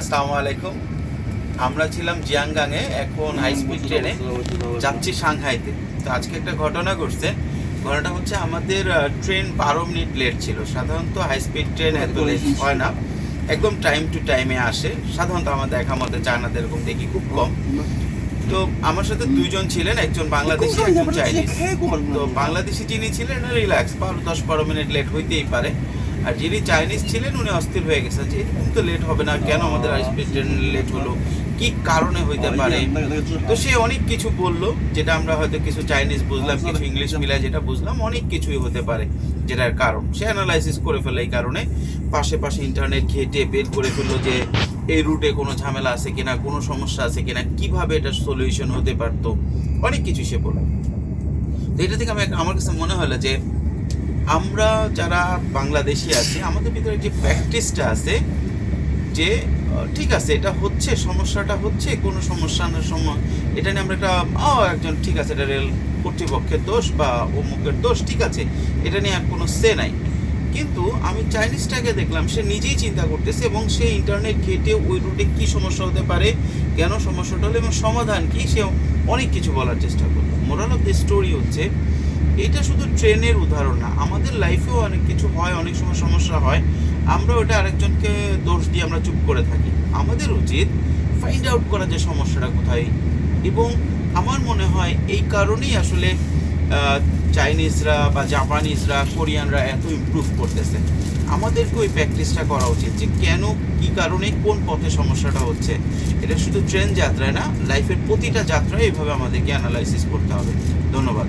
আসসালামু আলাইকুম। আমরা ছিলাম জিয়াংগাংয়ে এখন হাই স্পিড ট্রেনে যাচ্ছি সাংহাইতে। তো আজকে একটা ঘটনা ঘটছে। ঘটনাটা হচ্ছে আমাদের ট্রেন বারো মিনিট লেট ছিল। সাধারণত হাই স্পিড ট্রেন এত লেট হয় না। একদম টাইম টু টাইমে আসে। সাধারণত আমার দেখা মতে চায়নাতে এরকম দেখি খুব কম। তো আমার সাথে দুইজন ছিলেন একজন বাংলাদেশি একজন চাইনিজ। তো বাংলাদেশি যিনি ছিলেন রিল্যাক্স বারো দশ বারো মিনিট লেট হইতেই পারে। আর যিনি চাইনিজ ছিলেন উনি অস্থির হয়ে গেছে। যে এরকম তো লেট হবে না কেন আমাদের স্পিড ট্রেন লেট হলো? কি কারণে হইতে পারে? তো সে অনেক কিছু বলল যেটা আমরা হয়তো কিছু চাইনিজ বুঝলাম কিছু ইংলিশ মিলায় যেটা বুঝলাম অনেক কিছুই হতে পারে যেটার কারণ। সে অ্যানালাইসিস করে ফেলে এই কারণে। পাশে পাশে ইন্টারনেট ঘেটে বের করে ফেলল যে এই রুটে কোনো ঝামেলা আছে কিনা কোনো সমস্যা আছে কিনা কীভাবে এটা সলিউশন হতে পারতো? অনেক কিছু সে বলল। তো এটা থেকে আমি আমার কাছে মনে হলো যে আমরা যারা বাংলাদেশি আছি, আমাদের ভিতরে যে প্র্যাকটিসটা আছে, যে ঠিক আছে, এটা হচ্ছে, সমস্যাটা হচ্ছে, কোনো সমস্যা না সময় এটা নিয়ে আমরা একটা ও একজন ঠিক আছে, এটা রেল কর্তৃপক্ষের দোষ বা অমুকের দোষ, ঠিক আছে, এটা নিয়ে আর কোনো সে নাই। কিন্তু আমি চাইনিজটাকে দেখলাম, সে নিজেই চিন্তা করতেছে এবং সে ইন্টারনেট ঘেটে ওই রুটে কী সমস্যা হতে পারে, কেন সমস্যাটা হলো এবং সমাধান কী, সে অনেক কিছু বলার চেষ্টা করল। মোরাল অফ দ্য স্টোরি হচ্ছে এটা শুধু ট্রেনের উদাহরণ না, আমাদের লাইফেও অনেক কিছু হয়, অনেক সময় সমস্যা হয়। আমরা ওটা আরেকজনকে দোষ দিয়ে আমরা চুপ করে থাকি। আমাদের উচিত ফাইন্ড আউট করা যে সমস্যাটা কোথায়। এবং আমার মনে হয় এই কারণেই আসলে চাইনিজরা বা জাপানিজরা কোরিয়ানরা এত ইমপ্রুভ করতেছে। আমাদেরকে ওই প্র্যাকটিসটা করা উচিত যে কেন, কি কারণে, কোন পথে সমস্যাটা হচ্ছে। এটা শুধু ট্রেন যাত্রায় না লাইফের প্রতিটা যাত্রায় এইভাবে আমাদেরকে অ্যানালাইসিস করতে হবে। ধন্যবাদ।